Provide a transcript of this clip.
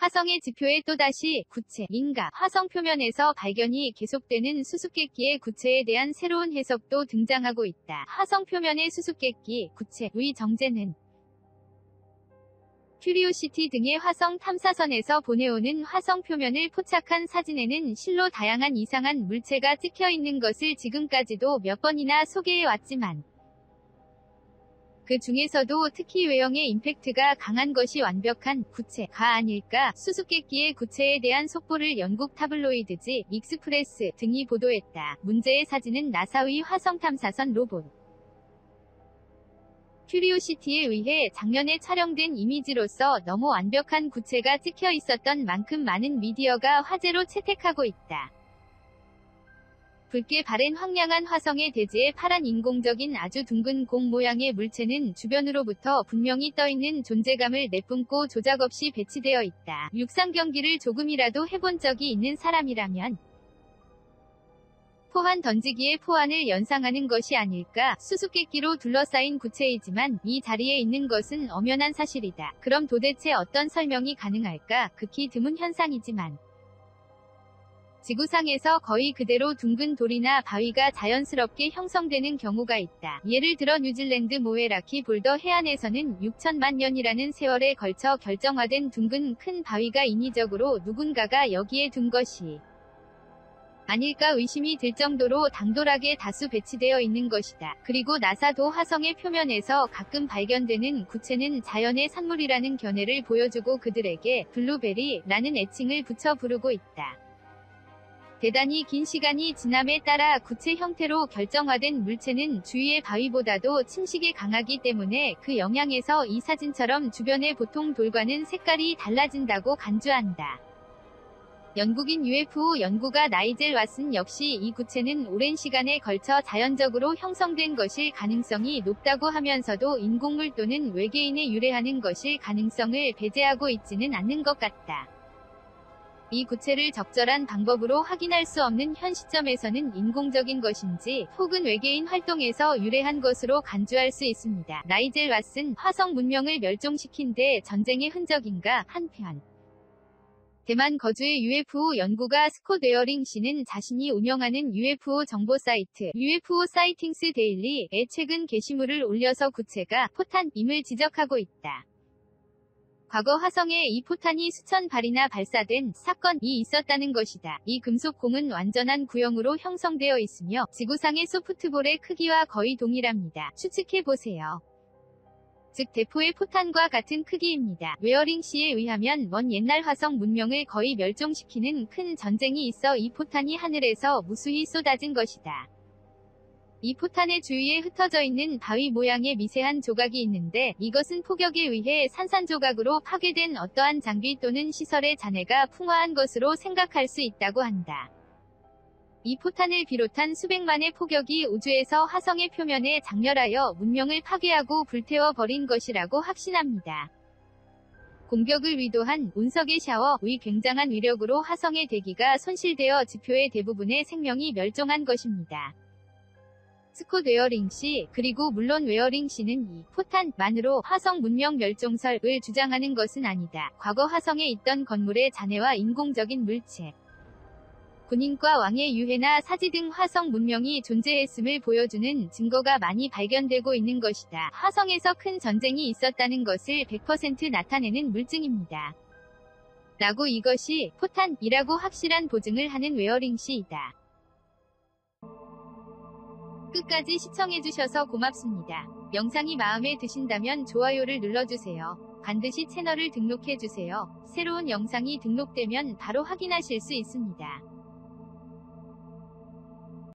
화성의 지표에 또다시 구체, 인가, 화성 표면에서 발견이 계속되는 수수께끼의 구체에 대한 새로운 해석도 등장하고 있다. 화성 표면의 수수께끼, 구체, 의 정제는 큐리오시티 등의 화성 탐사선에서 보내오는 화성 표면을 포착한 사진에는 실로 다양한 이상한 물체가 찍혀 있는 것을 지금까지도 몇 번이나 소개해 왔지만 그 중에서도 특히 외형의 임팩트가 강한 것이 완벽한 구체가 아닐까 수수께끼의 구체에 대한 속보를 영국 타블로이드지 익스프레스 등이 보도했다. 문제의 사진은 나사의 화성 탐사선 로봇 큐리오시티에 의해 작년에 촬영된 이미지로서 너무 완벽한 구체가 찍혀 있었던 만큼 많은 미디어가 화제로 채택하고 있다. 붉게 바랜 황량한 화성의 대지에 파란 인공적인 아주 둥근 공 모양의 물체는 주변으로부터 분명히 떠있는 존재감을 내뿜고 조작 없이 배치되어 있다. 육상 경기를 조금이라도 해본 적이 있는 사람이라면 포환 던지기의 포환을 연상하는 것이 아닐까 수수께끼로 둘러싸인 구체이지만 이 자리에 있는 것은 엄연한 사실이다. 그럼 도대체 어떤 설명이 가능할까 극히 드문 현상이지만 지구상에서 거의 그대로 둥근 돌이나 바위가 자연스럽게 형성되는 경우가 있다. 예를 들어 뉴질랜드 모에라키 볼더 해안에서는 6천만 년이라는 세월에 걸쳐 결정화된 둥근 큰 바위가 인위적으로 누군가가 여기에 둔 것이 아닐까 의심이 들 정도로 당돌하게 다수 배치되어 있는 것이다. 그리고 나사도 화성의 표면에서 가끔 발견되는 구체는 자연의 산물이라는 견해를 보여주고 그들에게 블루베리라는 애칭을 붙여 부르고 있다. 대단히 긴 시간이 지남에 따라 구체 형태로 결정화된 물체는 주위의 바위보다도 침식이 강하기 때문에 그 영향에서 이 사진처럼 주변의 보통 돌과는 색깔이 달라진다고 간주한다. 영국인 UFO 연구가 나이젤 왓슨 역시 이 구체는 오랜 시간에 걸쳐 자연적으로 형성된 것일 가능성이 높다고 하면서도 인공물 또는 외계인에 유래하는 것일 가능성을 배제하고 있지는 않는 것 같다. 이 구체를 적절한 방법으로 확인할 수 없는 현 시점에서는 인공적인 것인지 혹은 외계인 활동에서 유래한 것으로 간주할 수 있습니다. 나이젤 왓슨 화성 문명을 멸종시킨 데 전쟁의 흔적인가 한편 대만 거주의 UFO 연구가 스콧 웨어링 씨는 자신이 운영하는 UFO 정보 사이트 UFO 사이팅스 데일리에 최근 게시물을 올려서 구체가 포탄임을 지적하고 있다. 과거 화성에 이 포탄이 수천 발이나 발사된 사건이 있었다는 것이다. 이 금속공은 완전한 구형으로 형성되어 있으며 지구상의 소프트볼의 크기와 거의 동일합니다. 추측해보세요. 즉 대포의 포탄과 같은 크기입니다. 웨어링 씨에 의하면 먼 옛날 화성 문명을 거의 멸종시키는 큰 전쟁이 있어 이 포탄이 하늘에서 무수히 쏟아진 것이다. 이 포탄의 주위에 흩어져 있는 바위 모양의 미세한 조각이 있는데 이것은 폭격에 의해 산산조각으로 파괴된 어떠한 장비 또는 시설의 잔해가 풍화한 것으로 생각할 수 있다고 한다. 이 포탄을 비롯한 수백만의 폭격이 우주에서 화성의 표면에 장렬하여 문명을 파괴하고 불태워 버린 것이라고 확신합니다. 공격을 위도한 운석의 샤워 의 굉장한 위력으로 화성의 대기가 손실되어 지표의 대부분의 생명이 멸종한 것입니다. 스콧 웨어링 씨, 그리고 물론 웨어링 씨는 이 포탄만으로 화성 문명 멸종설을 주장하는 것은 아니다. 과거 화성에 있던 건물의 잔해와 인공적인 물체, 군인과 왕의 유해나 사지 등 화성 문명이 존재했음을 보여주는 증거가 많이 발견되고 있는 것이다. 화성에서 큰 전쟁이 있었다는 것을 100% 나타내는 물증입니다. 라고 이것이 포탄이라고 확실한 보증을 하는 웨어링 씨이다. 끝까지 시청해주셔서 고맙습니다. 영상이 마음에 드신다면 좋아요를 눌러주세요. 반드시 채널을 등록해주세요. 새로운 영상이 등록되면 바로 확인하실 수 있습니다.